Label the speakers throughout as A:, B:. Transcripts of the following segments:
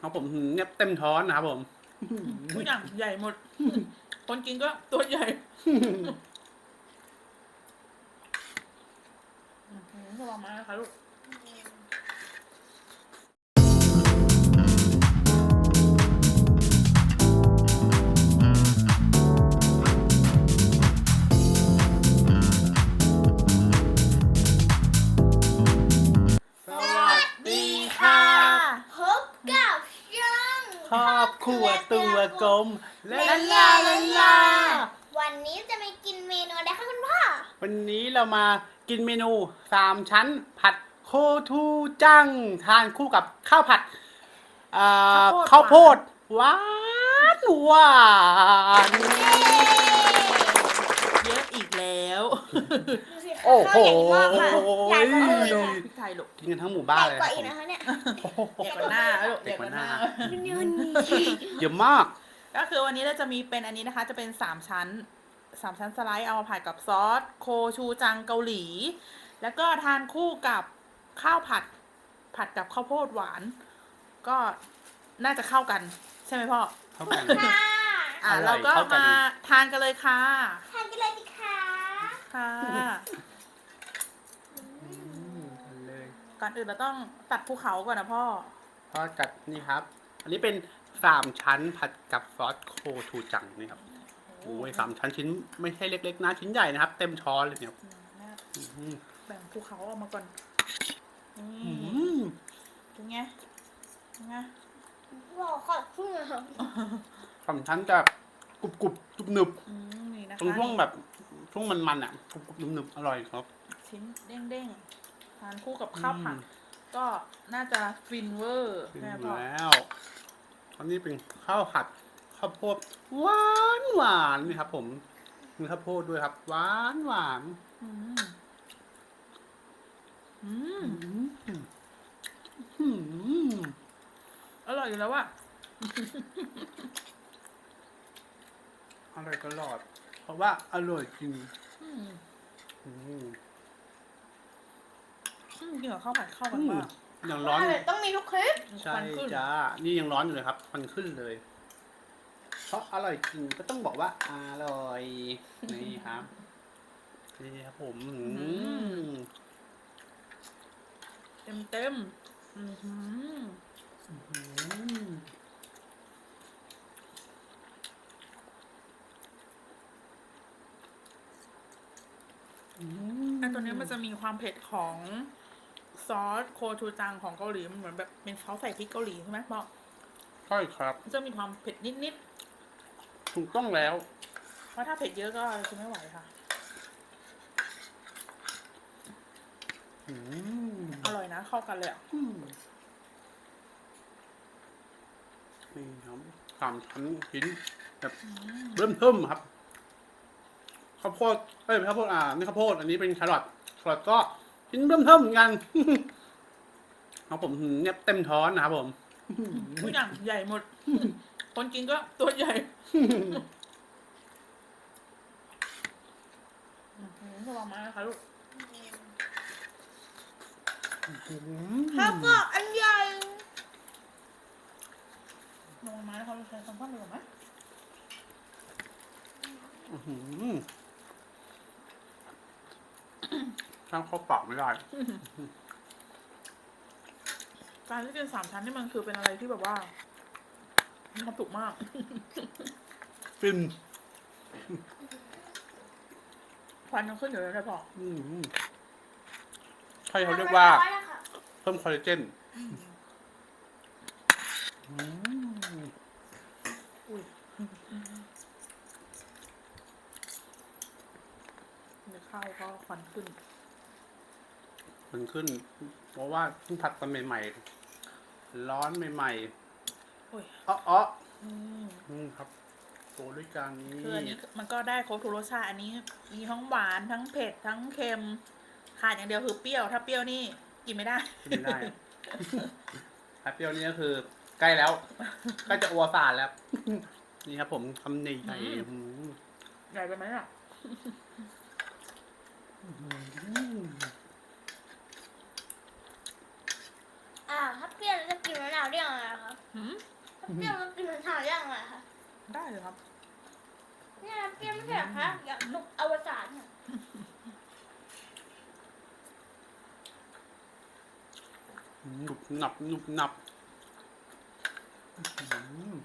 A: ครับผมเนี่ยเต็มท้อนนะครับผม
B: ทุกอย่างใหญ่หมด คนกินก็ตัวใหญ่อื้อหือระวังมานะคะลูก
A: ครอบครัวตัวกลม
C: ลาลาลาลา วันนี้จะไปกินเมนูอะไรคะคุณพ่อ
A: วันนี้เรามากินเมนูสามชั้น ผัดโคทูจังทานคู่กับข้าวผัดอ่าข้าวโพดหวานหวาน
B: เยอะอีกแล้ว
C: ดูสิคะ
A: โอ้โห
C: ข้าวใหญ่มากค่ะใหญ่กว่าอื่น
B: ดู
C: ค่ะ
B: พริกไทยลูก
A: กินกันทั้งหมู่
C: ให
A: บ้าน
C: ญ่
A: เลย
C: กว่า
A: ค
C: อีก
A: รับ
C: นะคะเนี่ย
B: ใหญ่กว่าหน้าลูก
A: ใหญ่กว่าหน้า
C: ยืน
A: เยอะมาก
B: ก็คือวันนี้เราจะมีเป็นอันนี้นะคะ จะเป็นสามชั้นสามชั้นสไลด์เอามาผัดกับซอสโคชูจังเกาหลี แล้วก็ทานคู่กับข้าวผัด ผัดกับข้าวโพดหวาน ก็น่าจะเข้ากัน ใช่ไหมพ่อ
A: เท่ากัน
C: ค่ะ
B: อะ
A: อร่
B: เรา
A: อย
B: ก็
A: เข้ากัน
B: มา
A: ดี
B: ทานกันเลยค่ะ
C: ทานกันเลยสิคะ
B: ค่ะ
A: เลย
B: ก่อนอื่นเราต้องตัดภูเขาก่อนนะพ่อ
A: พอจัดนี่ครับ อันนี้เป็นสามชั้นผัดกับซอสโคทูจังนี่ครับโอ้ยสามชั้นชิ้นไม่ใช่เล็กๆนะชิ้นใหญ่นะครับ เต็มช้อนเลยเนี่ย
B: อืมแม่
A: อืม
B: แบ่งภูเขาออกมาก่อน
A: อื
B: นี่
A: ม
B: เป็นไงเป็นไง
C: รอขอดขึ้นเลยค่ะ
A: สามชั้นจะกรุบกรุบๆจุบหนึบ
B: อืมนี่นะคะ
A: ตรงช่วงแบบช่วงมันๆอะกรุบกรุบหนึบหนึบๆอร่อยครับ
B: ชิ้นเด้งๆ ทานคู่กับข้าวผัด
A: อืม
B: ก็น่าจะฟินเวอร์
A: ถึง
B: แม่พ่อ
A: แล้วอันนี้เป็นข้าวผัดข้าวโพดหวานหวานนี่ครับ ผมมีข้าวโพดด้วยครับ หวานหวาน
B: อืมอืม
A: อืมอืม
B: อร่อยอยู่แล้วอะ
A: อร่อยตลอด เพราะว่าอร่อยจริง
B: อืม
A: อืม
B: อืม กินกับข้าวผัดเข้ากัน
A: อืม
B: มาก
A: ยังร้อนอยู่
C: ต้องมีทุกคลิป
A: ใช่
B: ควันขึ้น
A: จ้า นี่ยังร้อนอยู่เลยครับควันขึ้นเลย เพราะอร่อยจริงก็ต้องบอกว่าอร่อย นี่ครับ นี่ครับผมอืม
B: เต็มเต็มๆอือหือ
A: อืมอืม
B: อันตัวนี้มันจะมีความเผ็ดของ ซอสโคชูจังของเกาหลีมันเหมือนแบบเป็นเขาใส่พริกเกาหลีใช่ไหมบอก
A: ใช่ครับ
B: มันจะมีความเผ็ดนิด
A: ถูกต้องแล้ว
B: ๆเพราะถ้าเผ็ดเยอะก็จะไม่ไหวค่ะ
A: อืม
B: อร่อยนะเข้ากันเลยอะ
A: อืมนี่ครับสามชั้นชิ้นแบบเริ่มเทิมครับข้าวโพดเอ้ยไม่ข้าวโพดอ่านี่ข้าวโพดอันนี้เป็นแครอทแครอทก็ ชิ้นเริ่มเทิมเหมือนกันครับผมเนี่ยเต็มท้อนนะครับผม
B: ทุกอย่างใหญ่หมด คนกินก็ตัวใหญ่อื้อหือระวังมานะคะลูก
C: ข้าวกรอบอันใหญ่
B: ระวังมานะคะลูกใช้คำพูดเลยไหม
A: อื้อหือ ข้าวเข้าปากไม่ได้
B: การที่กินสามชั้นนี่มันคือเป็นอะไรที่แบบว่ามีความสุขมาก
A: ฟิน
B: ควันยังขึ้นอยู่เลยนะพ่อ
A: อืมใช่เขาเรียกว่า
C: ร้อยแล้วค่ะ
A: เพิ่มคอลลาเจนอืม
B: อุ้ยเดี๋ยวข้าวก็ควันขึ้น
A: มันขึ้น เพราะว่าเพิ่งผัดกันใหม่ๆ ร้อนใหม่
B: โอ้ย
A: ๆอ้ออ้อ
B: อืม
A: อืมครับโตด้วยกันนี้
B: คืออันนี้มันก็ได้ครบทุกรสชาติอันนี้มีทั้งหวานทั้งเผ็ดทั้งเค็มขาดอย่างเดียวคือเปรี้ยว ถ้าเปรี้ยวนี่กินไม่ได้
A: กินไม่ได้ แฮปปี้วันนี้ก็คือใกล้แล้ว ใกล้จะอวสานแล้ว นี่ครับผมทำใหญ่ๆอืม
B: ใหญ่ไปไหมอะ
A: อืม
C: อ อย่างถ้าเปรี้ยวแล้วจะกินมะนาวได้ยังไงอะคะ
B: หืม
C: ถ้าเปรี้ยวแล้วกินมะนาวได้ยังไงคะ
B: ได้เลยครับ
C: เนี่ยเปรี้ยวไม่ใช่เหรอคะอย่างนุกอวสานเนี่ย
A: หนุบหนับหนุบหนับอืม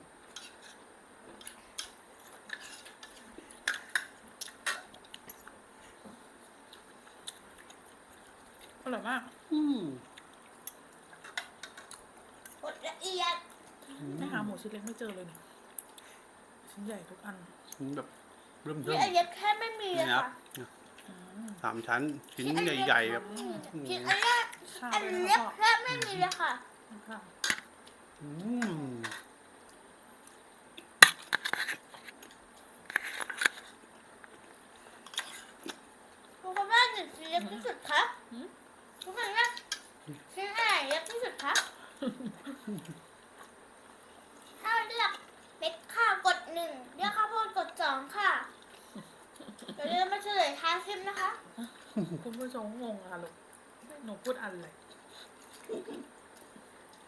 B: อร่อยมาก
A: อืม
C: บดละ เอียด
B: ไม่หาหมูชิ้นเล็กไม่เจอเลยเนี่ยชิ้นใหญ่ทุกอัน
A: ชิ้นแบบเริ่ม
C: นี่
A: เริ่ม
C: อันเล็กแค่ไม่มีเลย
A: นี่ครับ
C: ค่ะ
B: อืม
A: สามชั้นชิ้นใหญ่ๆแบบ
C: ชิ้นอันเล็ก
B: ข้าว
C: อัน
B: ด้วย
C: เล็ก
B: นะ
C: แค่ไม่มีเลยค่ะ
B: พ่อข้าว
A: อืม
C: ทุกคนว่าหนึ่งชิ้นเล็กที่สุดคะทุกคนว่าชิ้นอะไรเล็กที่สุดคะ ถ้าเลือกเม็ดข้าวกดหนึ่งเลือกข้าวโพดกดสองค่ะเดี๋ยวเรามาเฉลยท้ายคลิปนะคะ
B: คุณผู้ชมงงอะค่ะลูกหนูพูดอันเลย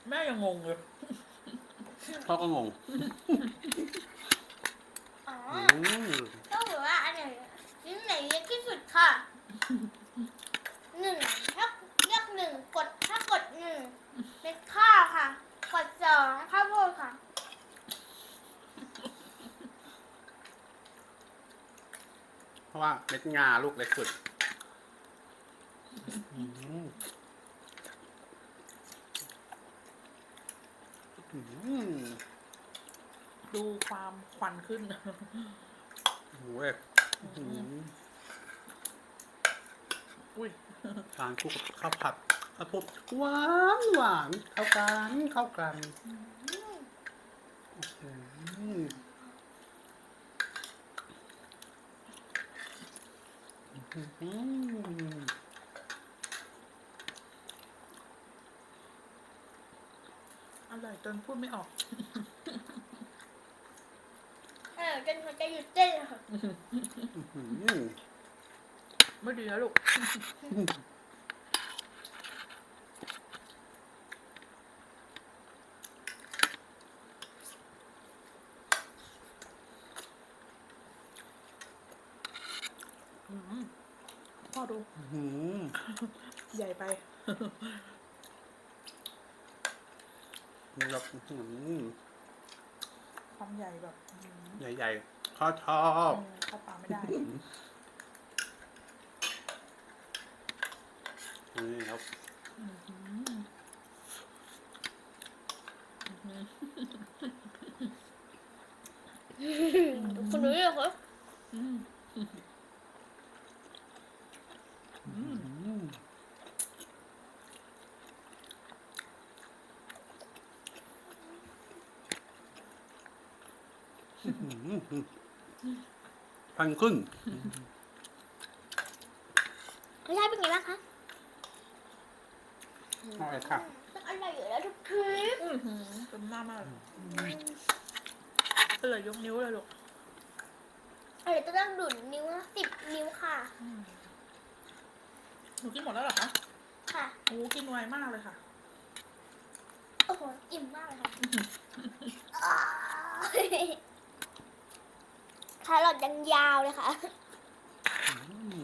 B: แม่ยังงงเลย
A: พ่อก็งง
C: อ๋อ
A: อืม
C: ต้องบอกว่าอันไหนชิ้นไหนเล็กที่สุดค่ะหนึ่งถ้าเลือกหนึ่งกดถ้ากดหนึ่งเม็ดข้าวค่ะ กดสองข้าวโพดค่ะ
A: เพ ราะว่าเม็ดงาลูกเล็กสุดอืมอืม
B: ดูความควันขึ้น
A: โอ้ยอืม
B: อุ้ย
A: ทานคู่กับข้าวผัดข้าวโพดหวานหวานเข้ากันเข้ากันอืม อืม
B: อร่อยจนพูดไม่ออก
C: เออจนหัวใจหยุดเต้นเลยค่ะ
A: อืม
B: ไม่ดีแล้วลูก อืมพ่อดู
A: อืม
B: ใหญ่ไป
A: แบบอืม
B: ความใหญ่แบบอืม
A: ใหญ่ๆข้อชอบ
B: เข้าปากไม่ได้
A: นี่ครับ
B: อืมอืมอืม
C: คุณรู้ยังคะ
B: อืม
A: พันขึ้น
C: รสชาติเป็นไงบ้างคะ
A: อร่อยค่ะ
C: ต้องอร่อยอยู่แล้วทุกคลิป
B: เต็มหน้ามากเลยอร่อยกนิ้วเลยลูก
C: เดี๋ยวจะต้องดุดนิ้วสิบนิ้วค่ะ
B: หนูกินหมดแล้วเหรอคะ
C: ค่ะ
B: โอ้กินไวมากเลยค่ะ
C: โอ้โห อิ่มมากเลยค่ะ อ้าวแครอทยังยาวเลยค่ะ
A: อืม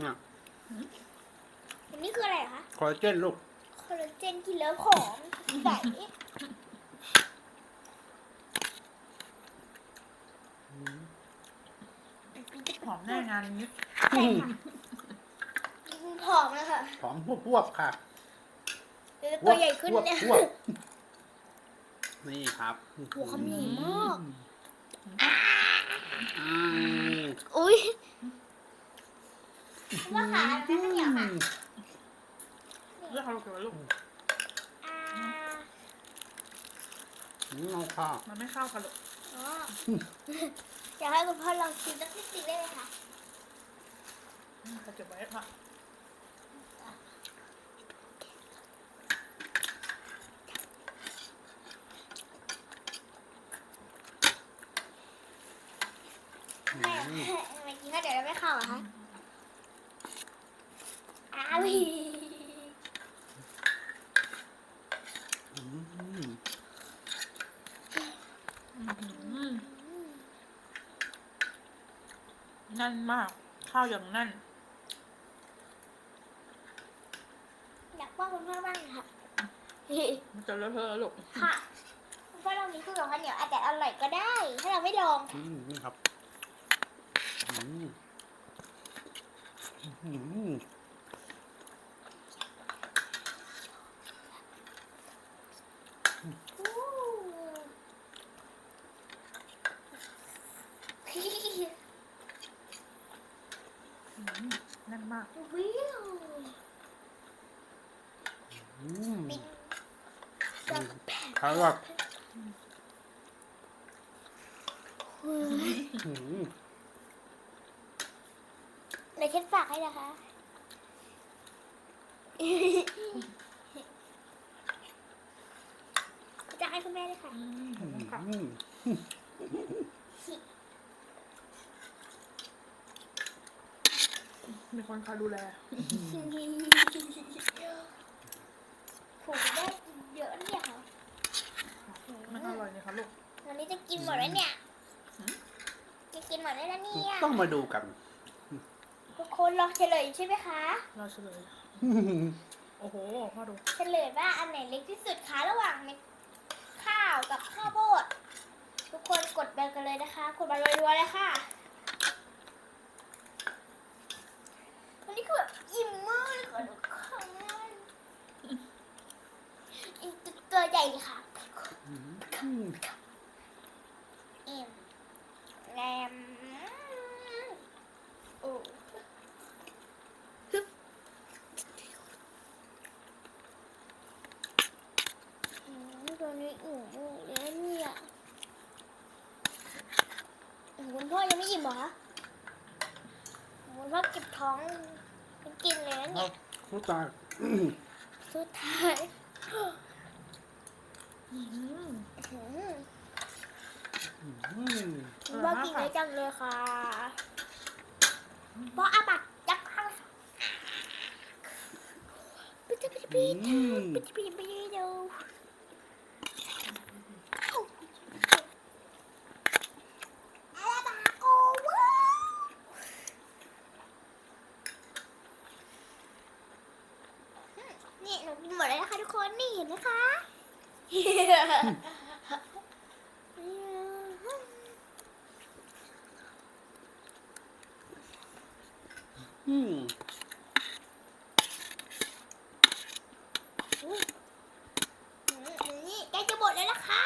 A: เนี่ย
C: อันนี้คืออะไรคะ
A: คอลลาเจนลูก
C: คอลลาเจนกินแล้วผอมใส
B: หอมแน่งานนี้
C: ใช่ค่ะผอมเลยค่ะ
A: หอมพวบๆค่ะ
C: เดี๋ยวตัวใหญ่ขึ้นเนี่ย
A: พวบๆ นี่ครับ
C: หัวคำใหญ่มาก
A: อืม
C: อุ้ยว่าขาอะไรนะเนี่ยค่ะ
B: เลือกเอาลูกเดี๋ยวลูก
C: อ่า
A: อืมเอาค่ะ
B: มันไม่เข้ากันลูก
C: อ๋ออยากให้คุณพ่อลองชิมสักนิดนึงได้ไหมคะ
B: อืมเก็บไว้ค่ะ
C: ทำไมกินข้าวเดี๋ยวแล้ไม่เข้าอะคะอ้าว
B: นั่นมาก ข้าวอย่างนั่น
C: อยากว่าคุณพ่อบ้างค่ะ
B: มันจะเลอะเทอะแล้วลูก
C: ค่ะคุณพ่อเรามีเคืององข้าวเหนียวอาจจะอร่อยก็ได้ ถ้าเราไม่ลอง
A: นี่ครับ
B: น่นมาก
C: วิว
A: อืม
C: ปิ้ง
A: คาร่า
C: อืม
A: อืม
C: ในเช็ดฝากให้ นะคะ จะให้คุณแม่เลยค่ะ
B: อืมขอบคุณค่ะ
A: อืม
B: มีคนคอยดูแล
C: ผมได้เยอะเนี่ยค่ะ
B: มันอร่อยเลยค่ะลูก
C: วันนี้จะกินหมดแล้วเนี่ย
B: หืม
C: จะกินหมดแล้วนะเนี่ย
A: ต้องมาดูกัน
C: ทุกคนรอเฉลยใช่ไหมคะ
B: เราเฉลยโอ้โหพ่อดู
C: เฉลยว่าอันไหนเล็กที่สุดคะระหว่างเม็ดข้าวกับข้าวโพดทุกคนกดไปกันเลยนะคะกดมารัวๆเลยค่ะวันนี้คือแบบอิ่มมากเลยค่ะทุกคนอิ่มตัวใหญ่เลยค่ะ
A: อืม
C: อิ่มแงม สุดท้า
A: ย
C: สุดท้ายบ้ากินได้จังเลยค่ะเพราะอาบัดยักษ์ข้างปิดปิดปิดปิดปิด อืมนี่ใกล้จะหมดแล้วนะคะ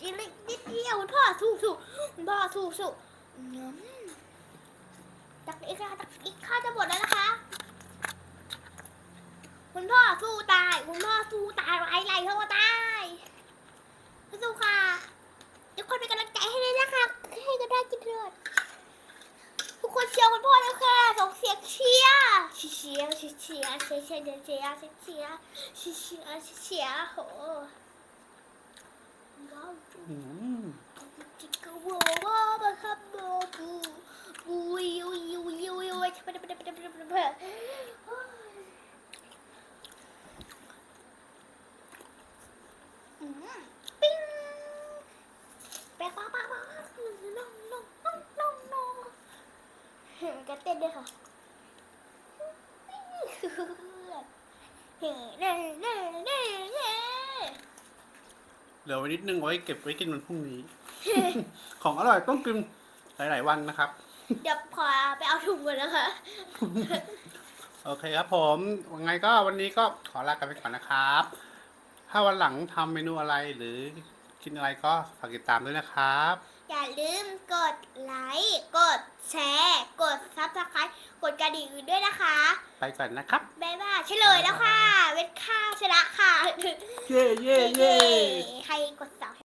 C: กินเล็กนิดเดียวคุณพ่อสู้สู้คุณพ่อสู้สู้อืมตักอีกค่ะตักอีกข้าจะหมดแล้วนะคะ คุณพ่อสู้ตาย คุณพ่อสู้ตายไรไรเท่าว่าตายสู้ค่ะทุกคนเป็นกำลังใจให้เลยนะคะ ให้ก็ได้กินเลือด คนเชียร์คุณพ่อแล้วค่ะส่งเสียงเชียร์เชียร์เชียร์เชียร์เชียร์เชียร์เชียร์เชียร์เชียร์เชียร์เชียร์เชียร์โหว้าว
A: อืม
C: จิกกะวอวาบะคับโมบูบูยูยูยูยูชะปไปไปไปไปไปะปะอืมปิ้งแปะปะปะปะน้องน้องน้องน้องน้องเห็นกระ เต้นด้วยค่ะเฮ้เน่เน่เน่เน่
A: เหลือไว้นิดนึงไว้เก็บไว้กินวันพรุ่งนี้ ของอร่อยต้องกินหลาย ๆ วันนะครับ
C: เดี๋ยวขอไปเอาถุงก่อนนะคะ
A: โอเคครับผมยังไงก็วันนี้ก็ขอลากันไปก่อนนะครับ ถ้าวันหลังทำเมนูอะไรหรือกินอะไรก็ฝากติดตามด้วยนะครับ
C: อย่าลืมกดไลค์ กดแชร์ กดซับสไครต์กดกระดิ่งด้วยนะคะ
A: ไปก่อนนะครับ
C: บ๊ายบายเฉลยแล้วค่ะ เวทข้าวชนะค่ะ
A: เย่เย่เย่
C: เ